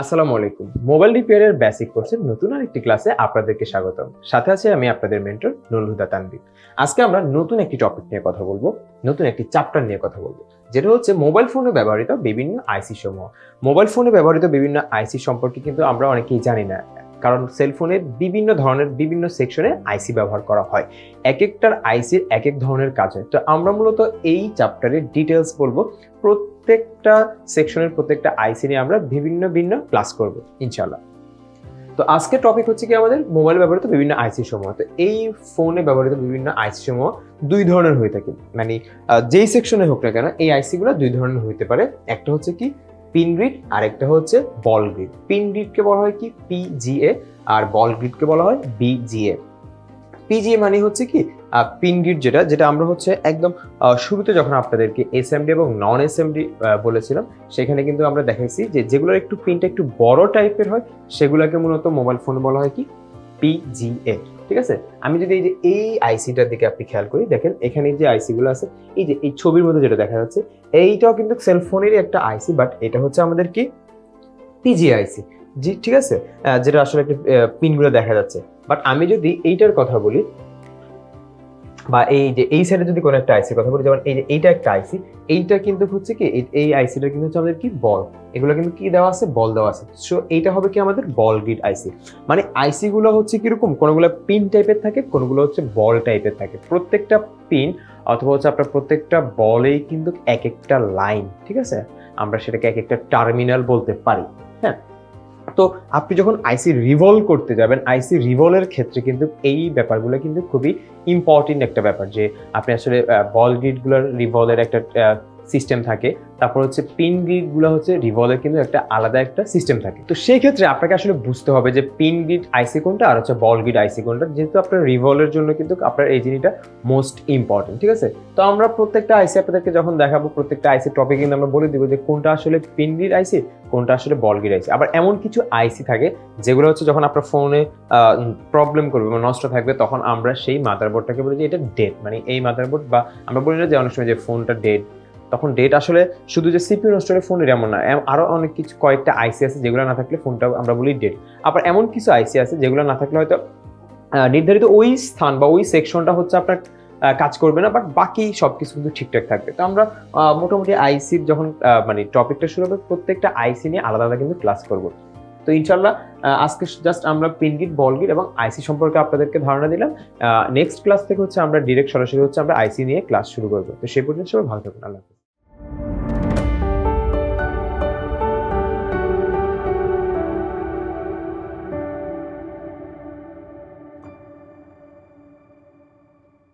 আসসালামু আলাইকুম। Mobile রিপেয়ারের basic কোর্সের নতুন আরেকটি ক্লাসে আপনাদেরকে স্বাগতম। সাথে আছে আমি আপনাদের মেন্টর নুরুল হুদা তানবির আজকে আমরা নতুন একটি টপিক নিয়ে কথা বলব, নতুন একটি চ্যাপ্টার নিয়ে কথা বলব, যেটা হচ্ছে মোবাইল ফোনে ব্যবহৃত বিভিন্ন আইসি সমূহ। মোবাইল ফোনে ব্যবহৃত বিভিন্ন আইসি সম্পর্কে কিন্তু আমরা অনেকেই জানি না, কারণ সেলফোনে বিভিন্ন ধরনের বিভিন্ন সেকশনে আইসি ব্যবহার করা হয়। এক একটার আইসির এক এক ধরনের কাজ হয়। তো আমরা মূলত এই চ্যাপ্টারের ডিটেলস বলব। প্রত্যেকটা সেকশনের প্রত্যেকটা আইসি নিয়ে আমরা বিভিন্ন ভিন্ন ক্লাস করব ইনশাল্লাহ তো আজকের টপিক হচ্ছে কি আমাদের? মোবাইল ব্যবহৃত বিভিন্ন আইসি সমূহ। তো এই ফোনে ব্যবহৃত বিভিন্ন আইসি সমূহ দুই ধরনের হয়ে থাকে। মানে যেই সেকশনে হোক না কেন, এই আইসিগুলো দুই ধরনের হতে পারে। একটা হচ্ছে কি পিন গ্রিড আর একটা হচ্ছে বল গ্রিড পিন গ্রিডকে বলা হয় কি? পিজিএ আর বল গ্রিডকে বলা হয় বিজিএ পিজিএ মানে হচ্ছে কি পিন গ্রিড যেটা যেটা আমরা হচ্ছে একদম শুরুতে যখন আপনাদেরকে এসএমডি এবং নন এসএমডি বলেছিলাম, সেখানে কিন্তু আমরা দেখাইছি যে যেগুলোর একটু পিনটা একটু বড় টাইপের হয়, সেগুলোকে মূলত মোবাইল ফোন বলা হয় কি? পিজিএ ঠিক আছে? আমি যদি এই যে এই আইসিটার দিকে আপনি খেয়াল করি, দেখেন এখানে যে আইসিগুলো আছে, এই যে এই ছবির মধ্যে যেটা দেখা যাচ্ছে, এইটাও কিন্তু সেলফোনেরই একটা আইসি বাট এটা হচ্ছে আমাদের কি? পিজি আইসি জি, ঠিক আছে? যেটা আসলে একটা পিনগুলো দেখা যাচ্ছে। বাট আমি যদি এইটার কথা বলি, বা এই যে এই সাইডে যদি কোনো একটা আইসির কথা বলি, যেমন এই যে এইটা একটা আইসি এইটা কিন্তু হচ্ছে কি, এই- আইসিটা কিন্তু হচ্ছে আমাদের কি, বল। এগুলো কিন্তু কি দেওয়া আছে? বল দেওয়া আছে। সো এইটা হবে কি আমাদের বল গ্রিড আইসি মানে আইসিগুলো হচ্ছে কীরকম? কোনোগুলো পিন টাইপের থাকে, কোনোগুলো হচ্ছে বল টাইপের থাকে। প্রত্যেকটা পিন অথবা হচ্ছে আপনার প্রত্যেকটা বলেই কিন্তু এক একটা লাইন ঠিক আছে? আমরা সেটাকে এক একটা টার্মিনাল বলতে পারি হ্যাঁ? তো আপনি যখন আইসি রিভলভ করতে যাবেন আইসি রিভলের ক্ষেত্রে কিন্তু এই ব্যাপারগুলো কিন্তু খুবই ইম্পর্টেন্ট একটা ব্যাপার যে আপনি আসলে বল গ্রিডগুলোর রিভলের একটা সিস্টেম থাকে। তারপর হচ্ছে পিন গ্রিডগুলো হচ্ছে রিভলের কিন্তু একটা আলাদা একটা সিস্টেম থাকে। তো সেই ক্ষেত্রে আপনাকে আসলে বুঝতে হবে যে পিন গ্রিড আইসি কোনটা আর হচ্ছে বল গ্রিড আইসি কোনটা। যেহেতু আপনার রিভলের জন্য কিন্তু আপনার এই জিনিসটা মোস্ট ইম্পর্টেন্ট ঠিক আছে? তো আমরা প্রত্যেকটা আইসি আপনাদেরকে যখন দেখাবো, প্রত্যেকটা আইসি টপিক কিন্তু আমরা বলে দিব যে কোনটা আসলে পিন গ্রিড আইসি কোনটা আসলে বল গ্রিড আইসি আবার এমন কিছু আইসি থাকে যেগুলো হচ্ছে যখন আপনার ফোনে প্রবলেম করবে বা নষ্ট থাকবে, তখন আমরা সেই মাদারবোর্ডটাকে বলি যে এটা ডেড মানে এই মাদারবোর্ড বা আমরা বলি না যে অনেক সময় যে ফোনটা ডেড তখন ডেট আসলে শুধু যে সিপিউ নষ্ট হলে ফোনের এমন না, এম- আরও অনেক কিছু, কয়েকটা আইসি আছে যেগুলো না থাকলে ফোনটা আমরা বলি ডেট আবার এমন কিছু আইসি আছে যেগুলো না থাকলে হয়তো নির্ধারিত ওই স্থান বা ওই সেকশনটা হচ্ছে আপনার কাজ করবে না বাট বাকি সব কিছু কিন্তু ঠিকঠাক থাকবে। তো আমরা মোটামুটি আইসির যখন মানে টপিকটা শুরু হবে, প্রত্যেকটা আইসি নিয়ে আলাদা আলাদা কিন্তু ক্লাস করব। তো ইনশাল্লাহ আজকে জাস্ট আমরা পিনগিট, বলগিট এবং আইসি সম্পর্কে আপনাদেরকে ধারণা দিলাম। নেক্সট ক্লাস থেকে হচ্ছে আমরা ডিরেক্ট সরাসরি হচ্ছে আমরা আইসি নিয়ে ক্লাস শুরু করব। তো সেই পর্যন্ত সবাই ভালো থাকুন, আল্লাহ